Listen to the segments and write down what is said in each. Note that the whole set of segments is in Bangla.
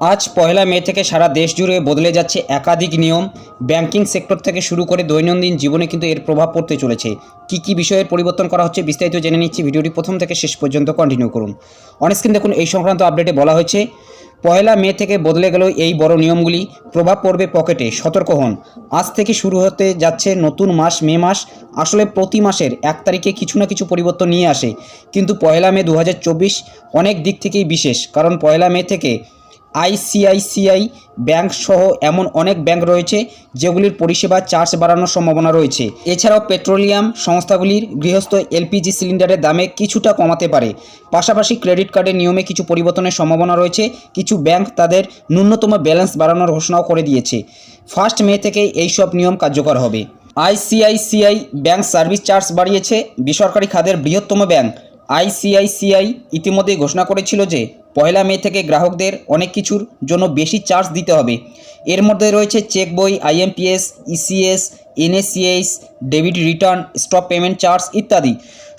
আজ পয়লা মে থেকে সারা দেশ জুড়ে বদলে যাচ্ছে একাধিক নিয়ম। ব্যাংকিং সেক্টর থেকে শুরু করে দৈনন্দিন জীবনে কিন্তু এর প্রভাব পড়তে চলেছে। কি কি বিষয়ের পরিবর্তন করা হচ্ছে বিস্তারিত জেনে নিচ্ছি। ভিডিওটি প্রথম থেকে শেষ পর্যন্ত কন্টিনিউ করুন। অনস্ক্রিন দেখুন, এই সংক্রান্ত আপডেটে বলা হয়েছে, পয়লা মে থেকে বদলে গেল এই বড় নিয়মগুলি। প্রভাব পড়বে পকেটে, সতর্ক হন। আজ থেকে শুরু হতে যাচ্ছে নতুন মাস, মে মাস। আসলে প্রতি মাসের এক তারিখে কিছু না কিছু পরিবর্তন নিয়ে আসে। কিন্তু পয়লা মে দু হাজার চব্বিশ অনেক দিক থেকেই বিশেষ। কারণ পয়লা মে থেকে আইসিআইসিআই ব্যাংক সহ এমন অনেক ব্যাংক রয়েছে যেগুলির পরিষেবা চার্জ বাড়ানোর সম্ভাবনা রয়েছে। এছাড়াও পেট্রোলিয়াম সংস্থাগুলির গৃহস্থ এলপিজি সিলিন্ডারের দামে কিছুটা কমাতে পারে। পাশাপাশি ক্রেডিট কার্ডের নিয়মে কিছু পরিবর্তনের সম্ভাবনা রয়েছে। কিছু ব্যাংক তাদের ন্যূনতম ব্যালেন্স বাড়ানোর ঘোষণাও করে দিয়েছে। ফার্স্ট মে থেকে এই সব নিয়ম কার্যকর হবে। আইসিআইসিআই ব্যাংক সার্ভিস চার্জ বাড়িয়েছে। বেসরকারি খাতের বৃহত্তম ব্যাংক। আইসিআইসিআই ইতিমধ্যেই ঘোষণা করেছিল যে পয়লা মে থেকে গ্রাহকদের অনেক কিছুর জন্য বেশি চার্জ দিতে হবে। এর মধ্যে রয়েছে চেক বই, IMPS, ECS NACS debit return, stop payment charge ইত্যাদি।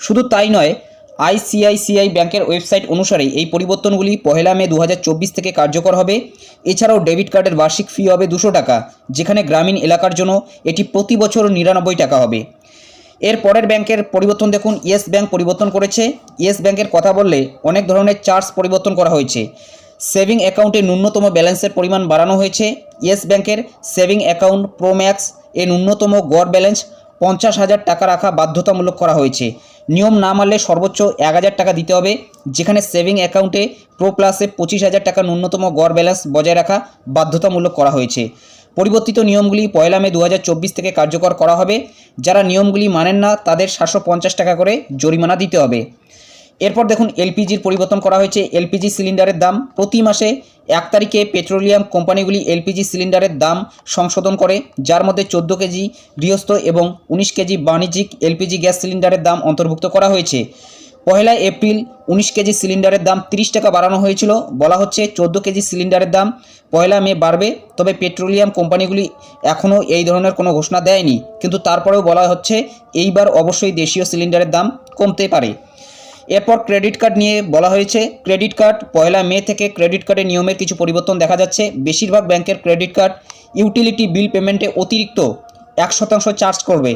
শুধু তাই নয়, আইসিআইসিআই ব্যাংকের ওয়েবসাইট অনুসারে এই পরিবর্তনগুলি পহেলা মে দু হাজার চব্বিশ থেকে কার্যকর হবে। এছাড়াও ডেবিট কার্ডের বার্ষিক ফি হবে দুশো টাকা, যেখানে গ্রামীণ এলাকার জন্য এটি প্রতি বছর নিরানব্বই টাকা হবে। এর পরের ব্যাংকের পরিবর্তন দেখুন, ইয়েস ব্যাংক পরিবর্তন করেছে। ইয়েস ব্যাংকের কথা বললে অনেক ধরনের চার্জ পরিবর্তন করা হয়েছে। সেভিং অ্যাকাউন্টে ন্যূনতম ব্যালেন্সের পরিমাণ বাড়ানো হয়েছে। ইয়েস ব্যাংকের সেভিং অ্যাকাউন্ট প্রোম্যাক্স এ ন্যূনতম গড় ব্যালেন্স পঞ্চাশ হাজার টাকা রাখা বাধ্যতামূলক করা হয়েছে। নিয়ম না মানলে সর্বোচ্চ এক হাজার টাকা দিতে হবে, যেখানে সেভিং অ্যাকাউন্টে প্রো প্লাসে পঁচিশ হাজার টাকা ন্যূনতম গড় ব্যালেন্স বজায় রাখা বাধ্যতামূলক করা হয়েছে। পরিবর্তিত নিয়মগুলি পয়লা মে দু হাজার চব্বিশ থেকে কার্যকর করা হবে। যারা নিয়মগুলি মানেন না, তাদের সাতশো পঞ্চাশ টাকা করে জরিমানা দিতে হবে। এরপর দেখুন এলপিজির পরিবর্তন করা হয়েছে। এলপিজি সিলিন্ডারের দাম প্রতি মাসে এক তারিখে পেট্রোলিয়াম কোম্পানিগুলি এলপিজি সিলিন্ডারের দাম সংশোধন করে, যার মধ্যে চোদ্দ কেজি গৃহস্থ এবং উনিশ কেজি বাণিজ্যিক এলপিজি গ্যাস সিলিন্ডারের দাম অন্তর্ভুক্ত করা হয়েছে। পয়লা এপ্রিল উনিশ কেজি সিলিন্ডারের দাম তিরিশ টাকা বাড়ানো হয়েছিল। বলা হচ্ছে চোদ্দ কেজি সিলিন্ডারের দাম পয়লা মে বাড়বে, তবে পেট্রোলিয়াম কোম্পানিগুলি এখনও এই ধরনের কোনো ঘোষণা দেয়নি। কিন্তু তারপরেও বলা হচ্ছে, এইবার অবশ্যই দেশীয় সিলিন্ডারের দাম কমতে পারে। এরপর ক্রেডিট কার্ড নিয়ে বলা হয়েছে, ক্রেডিট কার্ড পয়লা মে থেকে ক্রেডিট কার্ডের নিয়মের কিছু পরিবর্তন দেখা যাচ্ছে। বেশিরভাগ ব্যাংকের ক্রেডিট কার্ড ইউটিলিটি বিল পেমেন্টে অতিরিক্ত এক শতাংশ চার্জ করবে।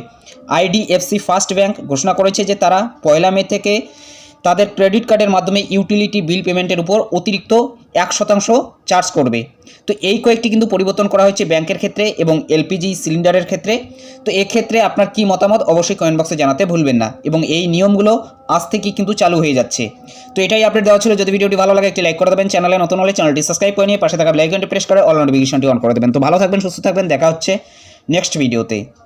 আইডিএফসি ফার্স্ট ব্যাংক ঘোষণা করেছে যে তারা পয়লা মে থেকে তাদের ক্রেডিট কার্ডের মাধ্যমে ইউটিলিটি বিল পেমেন্টের উপর অতিরিক্ত এক শতাংশ চার্জ করবে। তো এই কয়েকটি কিন্তু পরিবর্তন করা হয়েছে ব্যাংকের ক্ষেত্রে এবং এলপিজি সিলিন্ডারের ক্ষেত্রে। তো এক্ষেত্রে আপনার কি মতামত অবশ্যই কমেন্ট বক্সে জানাতে ভুলবেন না এবং এই নিয়মগুলো আজ থেকেই কিন্তু চালু হয়ে যাচ্ছে। তো এটাই আপডেট দেওয়া ছিল। যদি ভিডিওটি ভালো লাগে একটি লাইক করে দেবেন, চ্যানেলে নতুন হলে চ্যানেলটি সাবস্ক্রাইব করে নিয়ে পাশে থাকা বেলাইকনটি প্রেস করে অল নোটিফিকেশনটি অন করে দেবেন। তো ভালো থাকবেন, সুস্থ থাকবেন, দেখা হচ্ছে নেক্সট ভিডিওতে